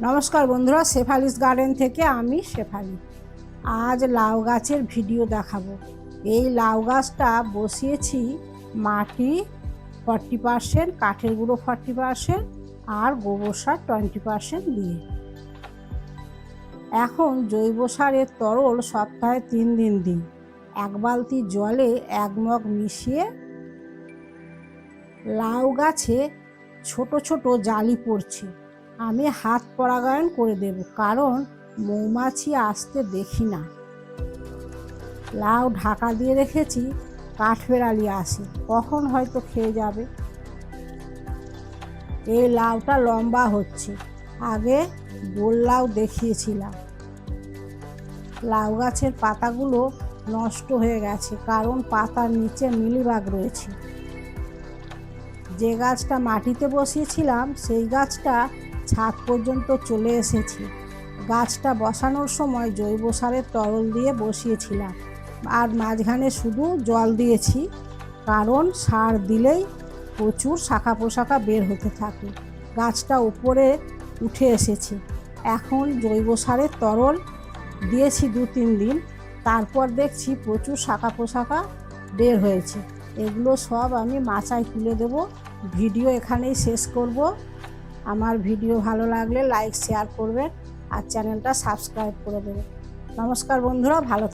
নমস্কার বন্ধুরা, শেফালিস গার্ডেন থেকে আমি শেফালি। আজ লাউ গাছের ভিডিও দেখাবো। এই লাউ গাছটা বসিয়েছি মাটি ফর্টি পারসেন্ট কাঠের গুঁড়ো ফর্টি পারসেন্ট আর গোবর সার টোয়েন্টি পারসেন্ট দিয়ে। এখন জৈব সারের তরল সপ্তাহে তিন দিন দিই। এক বালতি জলে এক মগ মিশিয়ে লাউ গাছে ছোট ছোট জালি পড়ছে। আমি হাত পরাগায়ন করে দেব, কারণ মৌমাছি আসতে দেখি না। লাউ ঢাকা দিয়ে রেখেছি, কাঠবেড়ালি আসে, কখন হয়তো খেয়ে যাবে? এই লাউটা লম্বা হচ্ছে, আগে গোল লাউ দেখিয়েছিলাম। লাউ গাছের পাতাগুলো নষ্ট হয়ে গেছে, কারণ পাতার নিচে মিলিবাগ রয়েছে। যে গাছটা মাটিতে বসিয়েছিলাম, সেই গাছটা ছাদ পর্যন্ত চলে এসেছি। গাছটা বসানোর সময় জৈব সারের তরল দিয়ে বসিয়েছিলাম। আর মাঝখানে শুধু জল দিয়েছি, কারণ সার দিলেই প্রচুর শাখা পোশাখা বের হতে থাকে। গাছটা উপরে উঠে এসেছে। এখন জৈব সারের তরল দিয়েছি দু তিন দিন, তারপর দেখছি প্রচুর শাখা পোশাখা বের হয়েছে। এগুলো সব আমি মাচায় তুলে দেব, ভিডিও এখানেই শেষ করব। আমার ভিডিও ভালো লাগলে লাইক শেয়ার করবেন আর চ্যানেলটা সাবস্ক্রাইব করে দেবেন। নমস্কার বন্ধুরা, ভালো